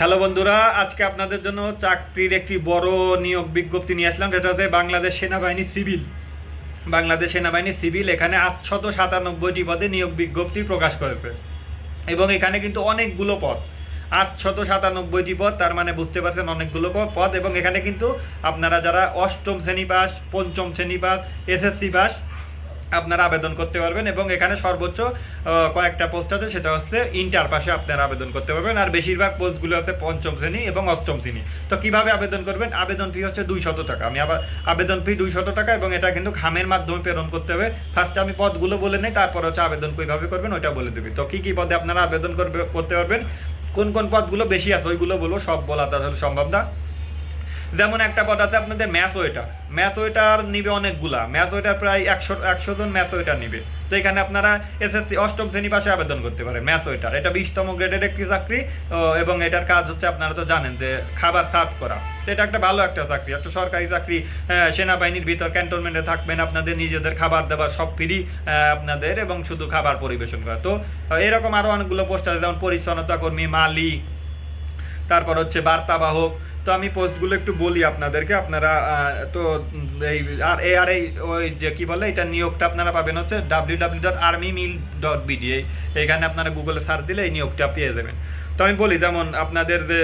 Hello বন্ধুরা, আজকে আপনাদের জন্য চাকরির একটি বড় নিয়োগ বিজ্ঞপ্তি নিয়ে আসলাম। যেটা হচ্ছে বাংলাদেশ সেনাবাহিনী সিভিল। বাংলাদেশ সেনাবাহিনী সিভিল এখানে আটশত সাতানব্বইটি পদে নিয়োগ বিজ্ঞপ্তি প্রকাশ করেছে। এবং এখানে কিন্তু অনেকগুলো পদ। আটশত সাতানব্বইটি পদ, তার মানে বুঝতে পারছেন অনেকগুলো পদ। এবং এখানে কিন্তু আপনারা যারা অষ্টম শ্রেণি পাস, পঞ্চম শ্রেণি পাস, এসএসসি পাস আপনারা আবেদন করতে পারবেন এবং এখানে সর্বোচ্চ কয়েকটা পোস্ট আছে, সেটা হচ্ছে ইন্টার পাশে আপনারা আবেদন করতে পারবেন। আর বেশিরভাগ পোস্টগুলো আছে পঞ্চম শ্রেণি এবং অষ্টম শ্রেণি। তো কীভাবে আবেদন করবেন? আবেদন ফি হচ্ছে দুইশত টাকা। আমি আবার, আবেদন ফি দুইশত টাকা এবং এটা কিন্তু খামের মাধ্যমে প্রেরণ করতে হবে। ফার্স্টে আমি পদগুলো বলে নেই, তারপর হচ্ছে আবেদন কীভাবে করবেন ওইটা বলে দেবে। তো কী কী পদে আপনারা আবেদন করবে, করতে পারবেন? কোন কোন পদগুলো বেশি আছে, ওইগুলো বলব, সব বলা তো আসলে সম্ভব না। যেমন একটা পদ আছে আপনাদের ম্যাথ ওয়েটার ম্যাথ ওয়েটার নিবে অনেকগুলা। ম্যাথ ওয়েটার প্রায় একশো একশো জন ম্যাথ ওয়েটার নিবে। তো এখানে আপনারা এসএসসি অষ্টম শ্রেণি পাশে আবেদন করতে পারেন ম্যাথ ওয়েটার এটা বিশতম গ্রেডের একটি চাকরি এবং এটার কাজ হচ্ছে আপনারা তো জানেন যে খাবার সার্ভ করা। তো এটা একটা ভালো একটা চাকরি। একটা সরকারি চাকরি সেনাবাহিনীর ভিতর ক্যান্টনমেন্টে থাকবেন আপনাদের নিজেদের খাবার দাবার সব ফ্রি আপনাদের, এবং শুধু খাবার পরিবেশন করা। তো এরকম আরও অনেকগুলো পোস্ট আছে, যেমন পরিচ্ছন্নতা কর্মী মালি তারপর হচ্ছে বার্তাবাহক। তো আমি পোস্টগুলো একটু বলি আপনাদেরকে, আপনারা তো এই আর এ আর এই ওই যে কি বলে, এটা নিয়োগটা আপনারা পাবেন হচ্ছে W W dot army mil dot B এখানে আপনারা গুগলে সার্চ দিলে এই নিয়োগটা পেয়ে যাবেন। তো আমি বলি যেমন আপনাদের যে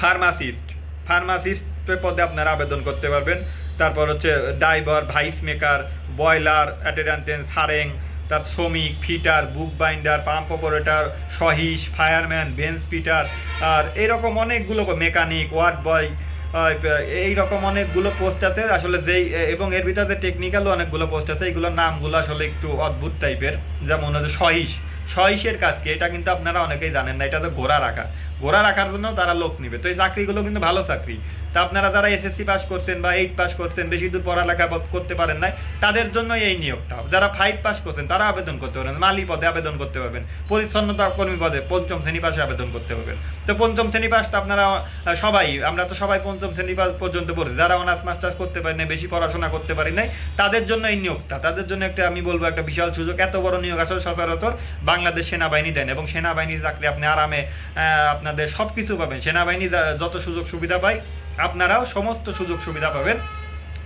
ফার্মাসিস্ট ফার্মাসিস্ট পদে আপনারা আবেদন করতে পারবেন। তারপর হচ্ছে driver vice maker boiler attendant সারেং তার শ্রমিক, fitter book binder pump operator Sahis fireman bench fitter আর এরকম অনেকগুলো মেকানিক ওয়ার্ড বয় এই রকম অনেকগুলো পোস্ট আছে। আসলে যেই, এবং এর ভিতরে টেকনিক্যালও অনেকগুলো পোস্ট আছে এইগুলোর নামগুলো আসলে একটু অদ্ভুত টাইপের যেমন হচ্ছে সহিস। সহিসের কাজ কি? এটা কিন্তু আপনারা অনেকেই জানেন না, এটা তো ঘোড়া রাখা। ঘোড়া রাখার জন্য তারা লোক নিবে। তো এই চাকরিগুলো কিন্তু ভালো চাকরি। তা আপনারা যারা এসএসসি পাস করছেন বা এইট পাস করছেন, বেশি দূর পড়ালেখা করতে পারেন নাই, তাদের জন্য এই নিয়োগটা যারা ফাইভ পাস করছেন, তারা আবেদন করতে পারেন মালি পদে আবেদন করতে পারবেন, পরিচ্ছন্নতা কর্মী পদে পঞ্চম শ্রেণি পাশে আবেদন করতে পারবেন। তো পঞ্চম শ্রেণি পাস তো আপনারা সবাই, আমরা তো সবাই পঞ্চম শ্রেণি পাস পর্যন্ত পড়েছি। যারা অনার্স মাস্টার্স করতে পারি নাই, বেশি পড়াশোনা করতে পারি নাই, তাদের জন্য এই নিয়োগটা। তাদের জন্য একটা, আমি বলব একটা বিশাল সুযোগ। এত বড় নিয়োগ আসলে সচরাচর বাংলাদেশ সেনাবাহিনী দেন এবং সেনাবাহিনীর চাকরি আপনি আরামে আপনাদের সব কিছু পাবেন। সেনাবাহিনী যত সুযোগ সুবিধা পায়, আপনারাও সমস্ত সুযোগ সুবিধা পাবেন।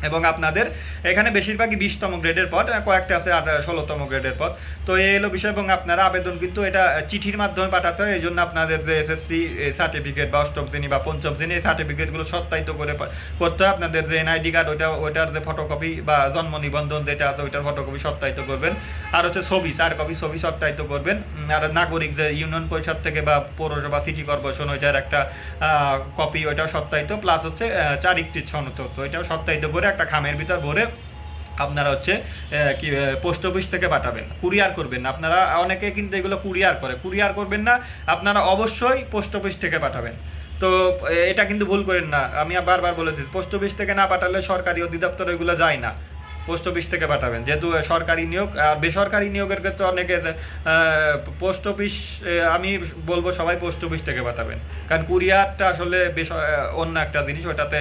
এবং আপনাদের এখানে বেশিরভাগই বিশতম গ্রেডের পদ কয়েকটা আছে ষোলোতম গ্রেডের পদ। তো এই এলো বিষয় এবং আপনারা আবেদন কিন্তু এটা চিঠির মাধ্যমে পাঠাতে হয়। এই জন্য আপনাদের যে এসএসসি সার্টিফিকেট বা অষ্টম শ্রেণি বা পঞ্চম শ্রেণি, এই সার্টিফিকেটগুলো সত্যায়িত করে করতে হয়। আপনাদের যে এনআইডি কার্ড ওইটা, ওইটার যে ফটোকপি বা জন্ম নিবন্ধন যেটা আছে, ওইটার ফটোকপি সত্যায়িত করবেন। আর হচ্ছে ছবি চার কপি ছবি সত্যায়িত করবেন। আর নাগরিক যে ইউনিয়ন পরিষদ থেকে বা পৌরসভা সিটি কর্পোরেশন ওইটার একটা কপি ওইটাও সত্যায়িত। প্লাস হচ্ছে চারিত্রিক সনদ ওইটাও সত্যায়িত করে একটা খামের ভিতর ভরে আপনারা হচ্ছে কি পোস্ট অফিস থেকে পাঠাবেন কুরিয়ার করবেন। আপনারা, অনেকে কিন্তু এগুলো কুরিয়ার করে। কুরিয়ার করবেন না, আপনারা অবশ্যই পোস্ট অফিস থেকে পাঠাবেন। তো এটা কিন্তু ভুল করেন না। আমি বারবার বলে দিচ্ছি পোস্ট অফিস থেকে না পাঠালে সরকারি অধিদপ্তর এগুলো যায় না। পোস্ট অফিস থেকে পাঠাবেন। যেহেতু সরকারি নিয়োগ, আর বেসরকারি নিয়োগের ক্ষেত্রে অনেকে পোস্ট অফিস আমি বলব সবাই পোস্ট অফিস থেকে পাঠাবেন। কারণ কুরিয়ারটা আসলে বেশ অন্য একটা জিনিস, ওটাতে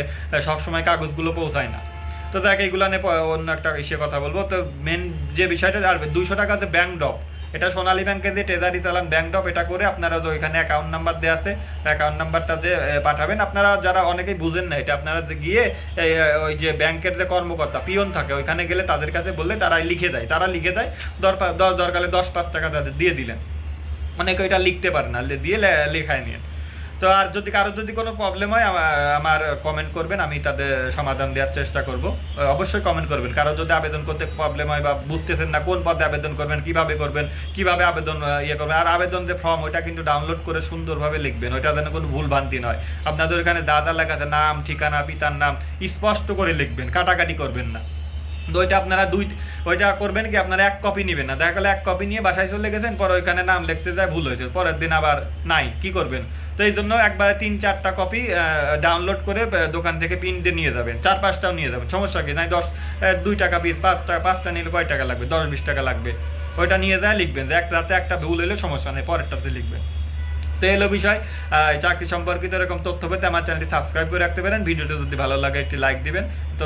সবসময় কাগজগুলো পৌঁছায় না। তো দেখ এইগুলো নিয়ে অন্য একটা ইসে কথা বলব। তো মেন যে বিষয়টা, আর দুশো টাকা যে ব্যাংক ড্রপ এটা সোনালী ব্যাংকে যে ট্রেজারি চালান ব্যাংক ড্রপ এটা করে আপনারা যে ওইখানে অ্যাকাউন্ট নাম্বার দেওয়া আছে অ্যাকাউন্ট নাম্বারটা যে পাঠাবেন। আপনারা যারা অনেকেই বুঝেন না এটা, আপনারা যে গিয়ে ওই যে ব্যাংকের যে কর্মকর্তা, পিয়ন থাকে, ওইখানে গেলে তাদের কাছে বললে তারা লিখে দেয়। তারা লিখে দেয় দর পা- দশ দরকারে দশ পাঁচ টাকা তাদের দিয়ে দিলেন। অনেকে ওইটা লিখতে পারে না দিয়ে লেখায় নিয়ে তো আর যদি কারোর যদি কোনো প্রবলেম হয় আমার কমেন্ট করবেন, আমি তাদের সমাধান দেওয়ার চেষ্টা করব। অবশ্যই কমেন্ট করবেন। কারও যদি আবেদন করতে প্রবলেম হয় বা বুঝতেছেন না কোন পদে আবেদন করবেন, কীভাবে করবেন, কীভাবে আবেদন ইয়ে করবেন, আর আবেদন যে ফর্ম ওইটা কিন্তু ডাউনলোড করে সুন্দরভাবে লিখবেন। ওইটা যেন কোনো ভুল ভ্রান্তি নয়। আপনাদের ওখানে যা লেখা আছে, নাম, ঠিকানা, পিতার নাম, স্পষ্ট করে লিখবেন, কাটাকাটি করবেন না। তো ওইটা আপনারা দুই ওইটা করবেন কি আপনারা এক কপি নেবেন না। দেখা গেলো এক কপি নিয়ে বাসায় চলে গেছেন, পরে ওইখানে নাম লিখতে যায়, ভুল হয়েছে। পরের দিন আবার নাই, কি করবেন? তো এই জন্য একবারে তিন চারটা কপি ডাউনলোড করে দোকান থেকে প্রিন্টে নিয়ে যাবেন। চার পাঁচটাও নিয়ে যাবেন, সমস্যা কি? নাই, দশ দুই টাকা পিস পাঁচ টাকা পাঁচটা নিলে কয় টাকা লাগবে? দশ, বিশ টাকা লাগবে। ওইটা নিয়ে যায়, লিখবেন যে এক রাতে একটা ভুল হলে সমস্যা নেই, পরেরটাতে লিখবেন। তো এলো বিষয় চাকরি সম্পর্কিত এরকম তথ্য পেতে আমার চ্যানেলটি সাবস্ক্রাইব করে রাখতে পারেন। ভিডিওটা যদি ভালো লাগে, একটি লাইক দিবেন। তো